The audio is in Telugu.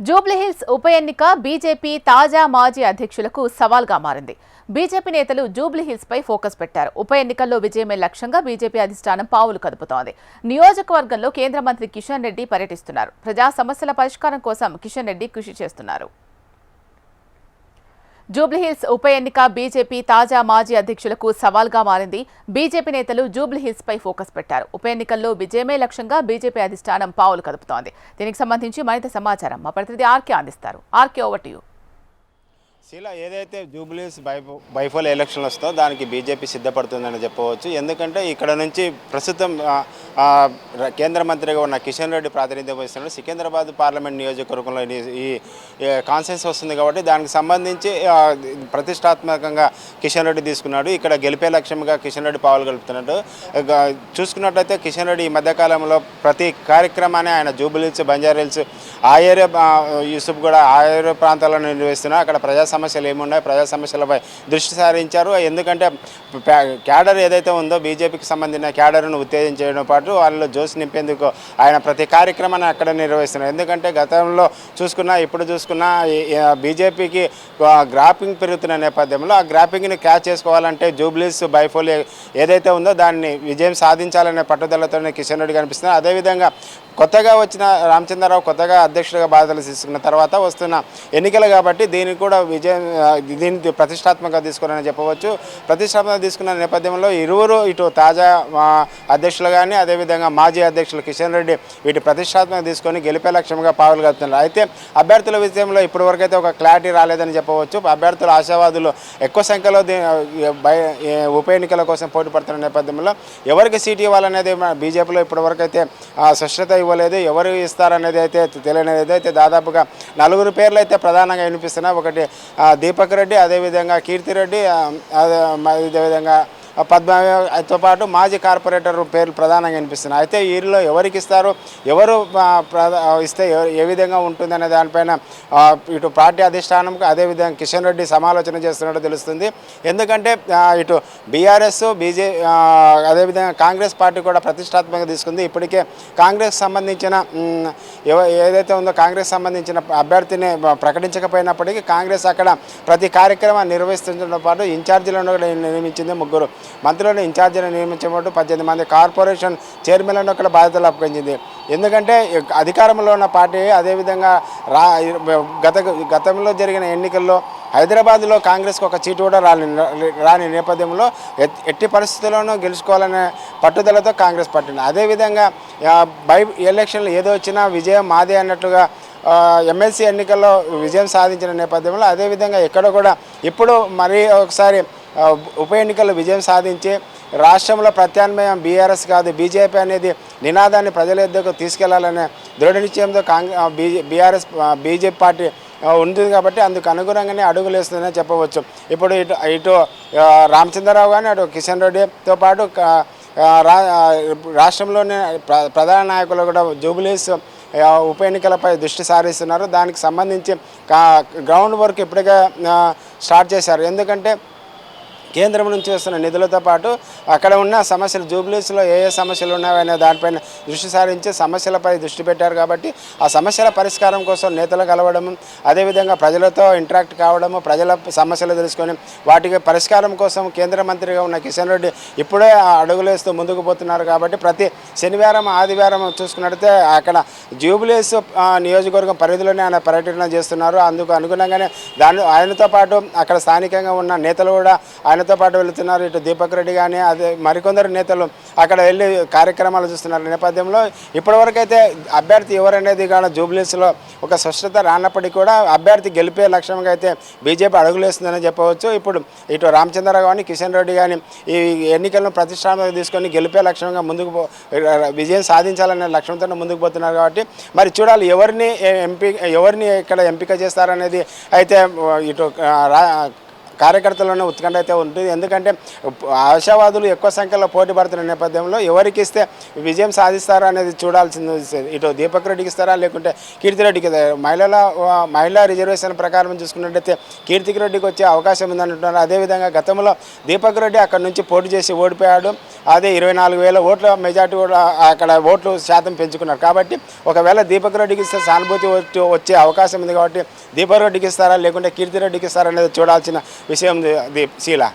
జూబ్లీహిల్స్ ఉప ఎన్నిక బీజేపీ తాజా మాజీ అధ్యక్షులకు సవాల్గా మారింది. బీజేపీ నేతలు జూబ్లీహిల్స్ పై ఫోకస్ పెట్టారు. ఉప ఎన్నికల్లో విజయమే లక్ష్యంగా బీజేపీ అధిష్టానం పావులు కదుపుతోంది. నియోజకవర్గంలో కేంద్ర మంత్రి కిషన్ రెడ్డి పర్యటిస్తున్నారు. ప్రజా సమస్యల పరిష్కారం కోసం కిషన్ రెడ్డి కృషి చేస్తున్నారు. జూబ్లీహిల్స్ ఉప ఎన్నిక బీజేపీ తాజా మాజీ అధ్యక్షులకు సవాల్గా మారింది. బీజేపీ నేతలు జూబ్లీహిల్స్ పై ఫోకస్ పెట్టారు. ఉప ఎన్నికల్లో విజయమే లక్ష్యంగా బీజేపీ అధిష్టానం పావులు కదుపుతోంది. దీనికి సంబంధించి మరింత సమాచారం మా ప్రతినిధి ఆర్కే అందిస్తారు. ఆర్కే ఓవర్ టు యూ శీల ఏదైతే జూబ్లీస్ బైఫో బైఫోల్ ఎలక్షన్లు వస్తుందో దానికి బీజేపీ సిద్ధపడుతుందని చెప్పవచ్చు. ఎందుకంటే ఇక్కడ నుంచి ప్రస్తుతం కేంద్ర మంత్రిగా ఉన్న కిషన్ రెడ్డి ప్రాతినిధ్యం వహిస్తున్నాడు సికింద్రాబాద్ పార్లమెంట్ నియోజకవర్గంలో ఈ- కాన్సెన్స్ వస్తుంది కాబట్టి దానికి సంబంధించి ప్రతిష్టాత్మకంగా కిషన్ రెడ్డి తీసుకున్నాడు. ఇక్కడ గెలిపే లక్ష్యంగా కిషన్ రెడ్డి పావులు గెలుపుతున్నాడు. చూసుకున్నట్లయితే కిషన్ రెడ్డి ఈ మధ్యకాలంలో ప్రతి కార్యక్రమాన్ని ఆయన జూబ్లీస్ బంజారీల్స్ ఆ ఏరియా యూసుఫ్ కూడా ఆ ఏరియా ప్రాంతాల్లో నిర్వహిస్తున్నారు. అక్కడ ప్రజా సమస్యలు ఏమున్నాయి ప్రజా సమస్యలపై దృష్టి సారించారు. ఎందుకంటే క్యాడర్ ఏదైతే ఉందో బీజేపీకి సంబంధించిన క్యాడర్ను ఉత్తేజించడం పాటు వాళ్ళు జోష్ నింపేందుకు ఆయన ప్రతి కార్యక్రమాన్ని అక్కడ నిర్వహిస్తున్నారు. ఎందుకంటే గతంలో చూసుకున్నా ఇప్పుడు చూసుకున్నా బీజేపీకి గ్రాపింగ్ పెరుగుతున్న నేపథ్యంలో ఆ గ్రాపింగ్ని క్యాచ్ చేసుకోవాలంటే జూబ్లీస్ బైఫోల్ ఏదైతే ఉందో దాన్ని విజయం సాధించాలనే పట్టుదలతోనే కిషన్ రెడ్డి కనిపిస్తున్నారు. అదేవిధంగా కొత్తగా వచ్చిన రామచంద్రరావు కొత్తగా అధ్యక్షుడిగా బాధ్యతలు తీసుకున్న తర్వాత వస్తున్న ఎన్నికలు కాబట్టి దీనికి కూడా విజయం విజయం దీన్ని ప్రతిష్టాత్మకంగా తీసుకున్నారని చెప్పవచ్చు. ప్రతిష్టాత్మకంగా తీసుకున్న నేపథ్యంలో ఇరువురు ఇటు తాజా అధ్యక్షులు కానీ అదేవిధంగా మాజీ అధ్యక్షులు కిషన్ రెడ్డి వీటి ప్రతిష్టాత్మక తీసుకొని గెలిపే లక్ష్యంగా పావులు అయితే అభ్యర్థుల విషయంలో ఇప్పటివరకైతే ఒక క్లారిటీ రాలేదని చెప్పవచ్చు. అభ్యర్థులు ఆశావాదులు ఎక్కువ సంఖ్యలో ఉప ఎన్నికల కోసం పోటీ పడుతున్న నేపథ్యంలో ఎవరికి సీట్ ఇవ్వాలనేది మన బీజేపీలో ఇప్పటివరకు అయితే స్పష్టత ఇవ్వలేదు. ఎవరు ఇస్తారనేది అయితే తెలియనేది అయితే దాదాపుగా నలుగురు పేర్లు అయితే ప్రధానంగా వినిపిస్తున్నాయి. ఒకటి దీపక్ రెడ్డి అదేవిధంగా కీర్తిరెడ్డి అదే అదేవిధంగా పద్మతో పాటు మాజీ కార్పొరేటర్ పేర్లు ప్రధానంగా అనిపిస్తున్నాయి అయితే వీరిలో ఎవరికి ఇస్తారు? ఎవరు ప్రధా- ఇస్తే ఎవ- ఏ విధంగా ఉంటుందనే దానిపైన ఇటు పార్టీ అధిష్టానం అదేవిధంగా కిషన్ రెడ్డి సమాలోచన చేస్తున్నట్టు తెలుస్తుంది. ఎందుకంటే ఇటు బీఆర్ఎస్ బీజే అదేవిధంగా కాంగ్రెస్ పార్టీ కూడా ప్రతిష్టాత్మకంగా తీసుకుంది. ఇప్పటికే కాంగ్రెస్ సంబంధించిన ఏదైతే ఉందో కాంగ్రెస్ సంబంధించిన అభ్యర్థిని ప్రకటించకపోయినప్పటికీ కాంగ్రెస్ అక్కడ ప్రతి కార్యక్రమాన్ని నిర్వహిస్తుండటంతో పాటు ఇన్ఛార్జీలను కూడా నియమించింది ముగ్గురు. మంత్రులను ఇన్ఛార్జీలను నియమించబోతు పద్దెనిమిది మంది కార్పొరేషన్ చైర్మన్లను అక్కడ బాధ్యతలు అప్పగించింది. ఎందుకంటే అధికారంలో ఉన్న పార్టీ అదేవిధంగా రా గత గతంలో జరిగిన ఎన్నికల్లో హైదరాబాద్లో కాంగ్రెస్కి ఒక సీటు కూడా రాని రాని నేపథ్యంలో ఎట్టి పరిస్థితుల్లోనూ గెలుచుకోవాలనే పట్టుదలతో కాంగ్రెస్ పట్టింది. అదేవిధంగా బై ఎలక్షన్లు ఏదో వచ్చినా విజయం మాదే అన్నట్లుగా ఎమ్మెల్సీ ఎన్నికల్లో విజయం సాధించిన నేపథ్యంలో అదేవిధంగా ఎక్కడ కూడా ఇప్పుడు మరీ ఒకసారి ఉప ఎన్నికల్లో విజయం సాధించి రాష్ట్రంలో ప్రత్యామ్నాయం బీఆర్ఎస్ కాదు బీజేపీ అనేది నినాదాన్ని ప్రజల ఎద్దకు తీసుకెళ్ళాలనే దృఢ నిశ్చయంతో కాంగ్రెస్ బీఆర్ఎస్ బీజేపీ పార్టీ ఉంటుంది కాబట్టి అందుకు అనుగుణంగానే అడుగులు వేస్తుందని చెప్పవచ్చు. ఇప్పుడు ఇటు ఇటు రామచంద్రరావు కానీ అటు కిషన్ రెడ్డితో పాటు రాష్ట్రంలోనే రాష్ట్రంలోని ప్ర- ప్రధాన నాయకులు కూడా జూబిలీస్ ఉప ఎన్నికలపై దృష్టి సారిస్తున్నారు. దానికి సంబంధించి గ్రౌండ్ వర్క్ ఇప్పటికే స్టార్ట్ చేశారు. ఎందుకంటే కేంద్రం నుంచి వస్తున్న నిధులతో పాటు అక్కడ ఉన్న సమస్యలు జూబ్లీస్లో ఏ ఏ సమస్యలు ఉన్నాయనే దానిపైన దృష్టి సారించి సమస్యలపై దృష్టి పెట్టారు కాబట్టి ఆ సమస్యల పరిష్కారం కోసం నేతలు కలవడము అదేవిధంగా ప్రజలతో ఇంటరాక్ట్ కావడము ప్రజల సమస్యలు తెలుసుకొని వాటికి పరిష్కారం కోసం కేంద్ర మంత్రిగా ఉన్న కిషన్ రెడ్డి ఇప్పుడే ఆ అడుగులేస్తూ ముందుకు పోతున్నారు కాబట్టి ప్రతి శనివారం ఆదివారం చూసుకున్నట్లయితే అక్కడ జూబ్లీస్ నియోజకవర్గం పరిధిలోనే ఆయన పర్యటన చేస్తున్నారు. అందుకు అనుగుణంగానే దాని ఆయనతో పాటు అక్కడ స్థానికంగా ఉన్న నేతలు కూడా ఆయన వారితో పాటు వెళుతున్నారు ఇటు దీపక్ రెడ్డి కానీ అదే మరికొందరు నేతలు అక్కడ వెళ్ళి కార్యక్రమాలు చూస్తున్నారు. నేపథ్యంలో ఇప్పటివరకైతే అభ్యర్థి ఎవరనేది కానీ జూబ్లీస్లో ఒక స్పష్టత రానప్పటికీ కూడా అభ్యర్థి గెలిపే లక్ష్యంగా అయితే బీజేపీ అడుగులేస్తుందని చెప్పవచ్చు. ఇప్పుడు ఇటు రామచంద్రరావు కానీ కిషన్ రెడ్డి కానీ ఈ ఎన్నికలను ప్రతిష్టాత్మకంగా తీసుకొని గెలిపే లక్ష్యంగా ముందుకు పో- విజయం సాధించాలనే లక్ష్యంతో ముందుకు పోతున్నారు కాబట్టి మరి చూడాలి ఎవరిని ఎంపీ ఎవరిని ఇక్కడ ఎంపిక చేస్తారనేది అయితే ఇటు రా కార్యకర్తల్లోనే ఉత్కంఠ అయితే ఉంటుంది. ఎందుకంటే ఆశావాదులు ఎక్కువ సంఖ్యలో పోటీ పడుతున్న నేపథ్యంలో ఎవరికి ఇస్తే విజయం సాధిస్తారా అనేది చూడాల్సింది. ఇటు దీపక్ రెడ్డికి ఇస్తారా లేకుంటే కీర్తిరెడ్డికి మహిళల మహిళా రిజర్వేషన్ ప్రకారం చూసుకున్నట్టయితే కీర్తికి రెడ్డికి వచ్చే అవకాశం ఉందంటున్నారు అదేవిధంగా గతంలో దీపక్ రెడ్డి అక్కడ నుంచి పోటీ చేసి ఓడిపోయాడు. అదే ఇరవై నాలుగు వేల ఓట్ల మెజార్టీ కూడా అక్కడ ఓట్లు శాతం పెంచుకున్నారు. కాబట్టి ఒకవేళ దీపక్ రెడ్డికి ఇస్తే సానుభూతి వచ్చే అవకాశం ఉంది కాబట్టి దీపక్ రెడ్డికి ఇస్తారా లేకుంటే కీర్తిరెడ్డికి ఇస్తారా అనేది చూడాల్సిన വിഷയം ചെയ്യില്ല